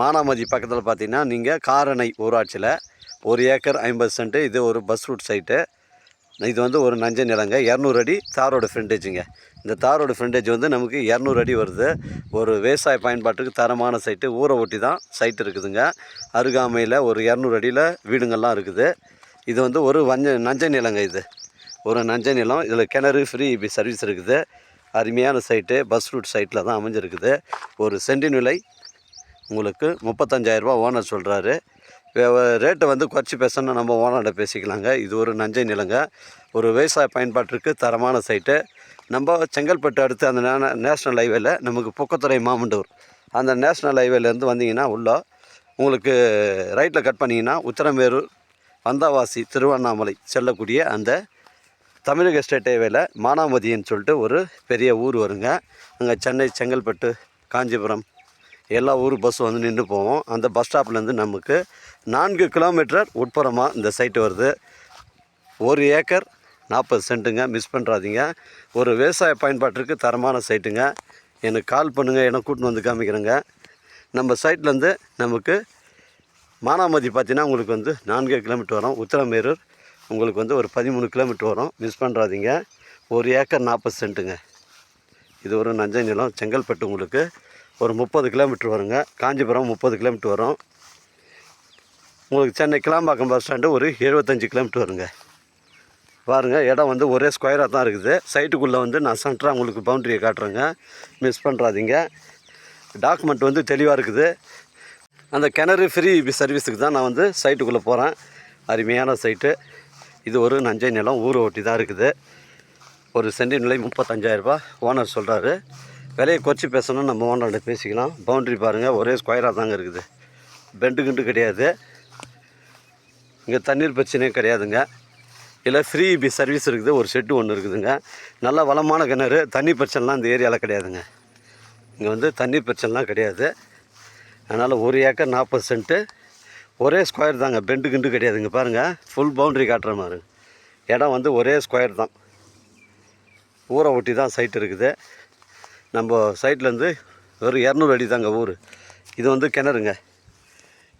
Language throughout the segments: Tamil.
மானாமதி பக்கத்தில் பார்த்தீங்கன்னா நீங்கள் காரணை ஊராட்சியில் ஒரு ஏக்கர் ஐம்பது சென்ட் இது ஒரு பஸ் ரூட் சைட்டு இது வந்து ஒரு நஞ்ச நிலங்க. இரநூறு அடி தாரோட ஃப்ரண்டேஜுங்க இந்த தாரோட ஃப்ரண்டேஜ் வந்து நமக்கு இரநூறு அடி வருது. ஒரு விவசாய பயன்பாட்டுக்கு தரமான சைட்டு ஊரை ஒட்டி தான் சைட் இருக்குதுங்க. அருகாமையில் ஒரு இரநூறு அடியில் வீடுங்கள்லாம் இருக்குது. இது வந்து ஒரு வஞ்ச நஞ்ச நிலங்க இது. ஒரு நஞ்ச நிலம். இதில் கிணறு ஃப்ரீ சர்வீஸ் இருக்குது. அருமையான சைட்டு பஸ் ரூட் சைட்டில் தான் அமைஞ்சிருக்குது. ஒரு சென்டின் விலை உங்களுக்கு முப்பத்தஞ்சாயிரரூபா ஓனர் சொல்கிறாரு ரேட்டை வந்து குறைச்சி பேசணும்னா நம்ம ஓனர்கிட்ட பேசிக்கலாங்க. இது ஒரு நஞ்சை நிலங்க. ஒரு விவசாய பயன்பாட்டிற்கு தரமான சைட்டு நம்ம செங்கல்பட்டு அடுத்து அந்த நே- நேஷ்னல் ஹைவேல நமக்கு பொக்கத்துறை மாமண்டூர். அந்த நேஷ்னல் ஹைவேலேருந்து வந்தீங்கன்னா உள்ளே உங்களுக்கு ரைட்டில் கட் பண்ணிங்கன்னா உத்தரமேரூர் வந்தாவாசி திருவண்ணாமலை செல்லக்கூடிய அந்த தமிழக ஸ்டேட் ஹைவேல மானாமதின்னு சொல்லிட்டு ஒரு பெரிய ஊர் வருங்க. அங்கே சென்னை செங்கல்பட்டு காஞ்சிபுரம் எல்லா ஊர் பஸ் வந்து நின்று போவோம். அந்த பஸ் ஸ்டாப்லேருந்து நமக்கு நான்கு கிலோமீட்டர் உட்புறமாக இந்த சைட்டு வருது. ஒரு ஏக்கர் நாற்பது சென்ட்டுங்க மிஸ் பண்ணுறாதீங்க ஒரு விவசாய பயன்பாட்டிற்கு தரமான சைட்டுங்க எனக்கு கால் பண்ணுங்கள் என கூட்டின்னு வந்து காமிக்கிறேங்க. நம்ம சைட்லேருந்து நமக்கு மானாமதி பார்த்தீங்கன்னா உங்களுக்கு வந்து நான்கு கிலோமீட்டர் வரும். உத்தரமேரூர் உங்களுக்கு வந்து ஒரு பதிமூணு கிலோமீட்டர் வரும். மிஸ் பண்ணுறாதீங்க ஒரு ஏக்கர் நாற்பது சென்ட்டுங்க இது ஒரு நஞ்சை நிலம் செங்கல்பட்டு உங்களுக்கு ஒரு முப்பது கிலோமீட்ரு வருங்க. காஞ்சிபுரம் முப்பது கிலோமீட்ரு வரும். உங்களுக்கு சென்னை கிளாம்பாக்கம் பஸ் ஸ்டாண்டு ஒரு எழுபத்தஞ்சு கிலோமீட்டர் வருங்க. பாருங்கள் இடம் வந்து ஒரே ஸ்கொயராக தான் இருக்குது. சைட்டுக்குள்ளே வந்து நான் சென்டராக உங்களுக்கு பவுண்டரியை காட்டுறேங்க. மிஸ் பண்ணுறாதீங்க டாக்குமெண்ட் வந்து தெளிவாக இருக்குது. அந்த கிணறு ஃப்ரீ சர்வீஸுக்கு தான் நான் வந்து சைட்டுக்குள்ளே போகிறேன் அருமையான சைட்டு இது ஒரு நஞ்சை நிலம் ஊரை ஒட்டி தான் இருக்குது. ஒரு சென்டின் நிலை முப்பத்தஞ்சாயிரரூபா ஓனர் சொல்கிறாரு விலையை குறைச்சி பேசணும் நம்ம ஓனர்கிட்ட பேசிக்கலாம். பவுண்ட்ரி பாருங்கள் ஒரே ஸ்கொயராக தாங்க இருக்குது. பெண்டு கிண்டு கிடையாது. இங்கே தண்ணீர் பிரச்சனையே கிடையாதுங்க. இல்லை ஃப்ரீ பி சர்வீஸ் இருக்குது ஒரு ஷெட்டு ஒன்று இருக்குதுங்க. நல்ல வளமான கிணறு தண்ணி பிரச்சனைலாம் இந்த ஏரியாவில் கிடையாதுங்க. இங்கே வந்து தண்ணீர் பிரச்சனைலாம் கிடையாது. அதனால் ஒரு ஏக்கர் நாற்பது சென்ட்டு ஒரே ஸ்கொயர் தாங்க. பெண்டு கிண்டு கிடையாதுங்க. பாருங்கள் ஃபுல் பவுண்ட்ரி காட்டுற மாதிரி. இடம் வந்து ஒரே ஸ்கொயர் தான். ஊரை ஒட்டி தான் சைட் இருக்குது. நம்ம சைட்லேருந்து வெறும் இரநூறு அடி தாங்க ஊர். இது வந்து கிணறுங்க.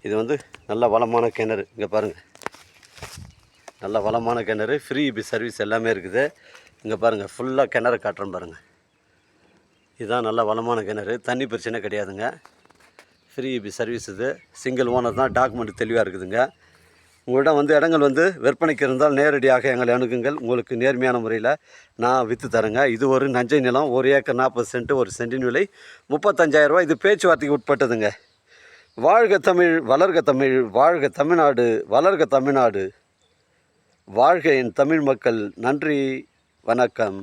இது வந்து நல்ல வளமான கிணறு. இங்கே பாருங்கள் நல்ல வளமான கிணறு. ஃப்ரீ சர்வீஸ் எல்லாமே இருக்குது. இங்கே பாருங்கள் ஃபுல்லாக கிணறு காட்டுறோம் பாருங்கள் இதுதான் நல்ல வளமான கிணறு. தண்ணி பிரச்சனை கிடையாதுங்க. ஃப்ரீ பி சர்வீஸ் இது. சிங்கிள் ஓனர் தான். டாக்குமெண்ட் தெளிவாக இருக்குதுங்க. உங்களிடம் வந்து இடங்கள் வந்து விற்பனைக்கு இருந்தால் நேரடியாக எங்களை அணுகுங்கள். உங்களுக்கு நேர்மையான முறையில் நான் விற்று தரேங்க. இது ஒரு நஞ்சை நிலம் ஒரு ஏக்கர் நாற்பது சென்ட்டு ஒரு சென்டின் விலை முப்பத்தஞ்சாயிரரூபா இது பேச்சுவார்த்தைக்கு உட்பட்டதுங்க. வாழ்க தமிழ் வளர்க தமிழ் வாழ்க தமிழ்நாடு வளர்க தமிழ்நாடு. வாழ்க என் தமிழ் மக்கள். நன்றி வணக்கம்.